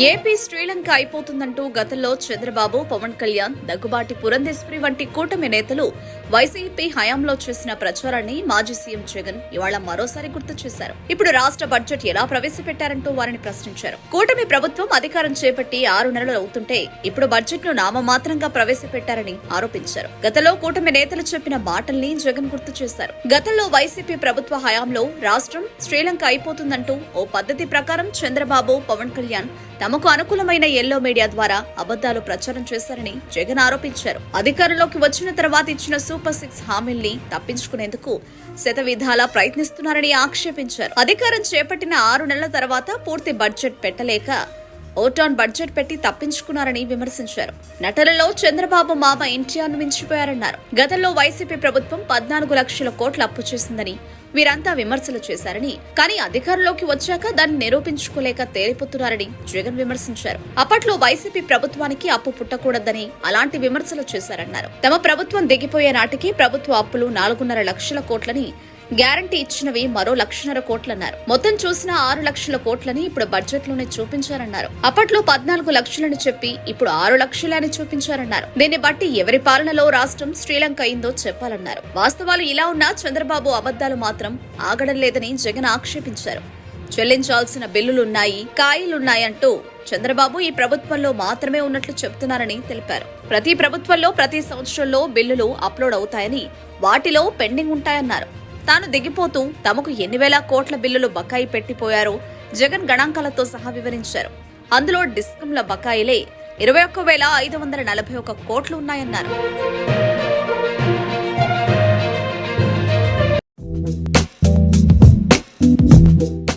AP Sri Lanka అయిపోతుందంటూ గతంలో చంద్రబాబు పవన్ కళ్యాణ్ దగ్గుబాటి పురంధేశ్వరి వంటి కూటమి నేతలు వైసీపీ హయాంలో చేసిన ప్రచారాన్ని మాజీ సీఎం జగన్ ఇవాళ మరోసారి గుర్తు చేశారు. ఇప్పుడు రాష్ట్ర బడ్జెట్ ఎలా ప్రవేశపెట్టారంటూ వారిని ప్రశ్నించారు. కూటమి ప్రభుత్వం అధికారం చేపట్టి ఆరు నెలలు అవుతుంటే ఇప్పుడు బడ్జెట్ను నామమాత్రంగా ప్రవేశపెట్టారని ఆరోపించారు. గతంలో కూటమి నేతలు చెప్పిన మాటల్ని జగన్ గుర్తు చేశారు. గతంలో వైసీపీ ప్రభుత్వ హయాంలో రాష్ట్రం శ్రీలంక అయిపోతుందంటూ ఓ పద్ధతి ప్రకారం చంద్రబాబు పవన్ కళ్యాణ్ తమకు అనుకూలమైన ఎల్లో మీడియా ద్వారా అబద్దాలు ప్రచారం చేశారని జగన్ ఆరోపించారు. అధికారంలోకి వచ్చిన తర్వాత ఇచ్చిన సూపర్ సిక్స్ హామీల్ని తప్పించుకునేందుకు శతవిధాలా ప్రయత్నిస్తున్నారని ఆక్షేపించారు. అధికారం చేపట్టిన ఆరు నెలల తర్వాత పూర్తి బడ్జెట్ పెట్టలేక ఓటాన్ బడ్జెట్ పెట్టి తప్పించుకున్నారని విమర్శించారు. నటనలో చంద్రబాబు మామ ఎన్టీఆర్ మించిపోయారన్నారు. గతంలో వైసీపీ ప్రభుత్వం పద్నాలుగు లక్షల కోట్లు అప్పు చేసిందని వీరంతా విమర్శలు చేశారని కానీ అధికారంలోకి వచ్చాక దాన్ని నిరూపించుకోలేక తేలిపోతున్నారని జగన్ విమర్శించారు. అప్పట్లో వైసీపీ ప్రభుత్వానికి అప్పు పుట్టకూడదని అలాంటి విమర్శలు చేశారన్నారు. తమ ప్రభుత్వం దిగిపోయే నాటికి ప్రభుత్వ అప్పులు నాలుగున్నర లక్షల కోట్లని గ్యారంటీ ఇచ్చినవి మరో లక్షన్నర కోట్లన్నారు. మొత్తం చూసిన ఆరు లక్షల కోట్లని ఇప్పుడు బడ్జెట్లోనే చూపించారన్నారు. అప్పట్లో పద్నాలుగు లక్షలని చెప్పి ఇప్పుడు ఆరు లక్షలని చూపించారన్నారు. దీన్ని బట్టి ఎవరి పాలనలో రాష్ట్రం శ్రీలంక అయిందో చెప్పాలన్నారు. వాస్తవాలు ఇలా ఉన్నా చంద్రబాబు అబద్దాలు మాత్రం ఆగడం లేదని జగన్ ఆక్షేపించారు. చెల్లించాల్సిన బిల్లులున్నాయి కాయలున్నాయంటూ చంద్రబాబు ఈ ప్రభుత్వంలో మాత్రమే ఉన్నట్లు చెప్తున్నారని తెలిపారు. ప్రతి ప్రభుత్వంలో ప్రతి సంవత్సరంలో బిల్లులు అప్లోడ్ అవుతాయని వాటిలో పెండింగ్ ఉంటాయన్నారు. తాను దిగిపోతూ తమకు ఎన్ని వేల కోట్ల బిల్లులు బకాయి పెట్టిపోయారో జగన్ గణాంకాలతో సహా వివరించారు. అందులో డిస్కంల బకాయిలే ఇరవై ఒక్క వేల ఐదు వందల నలభై ఒక కోట్లు ఉన్నాయన్నారు.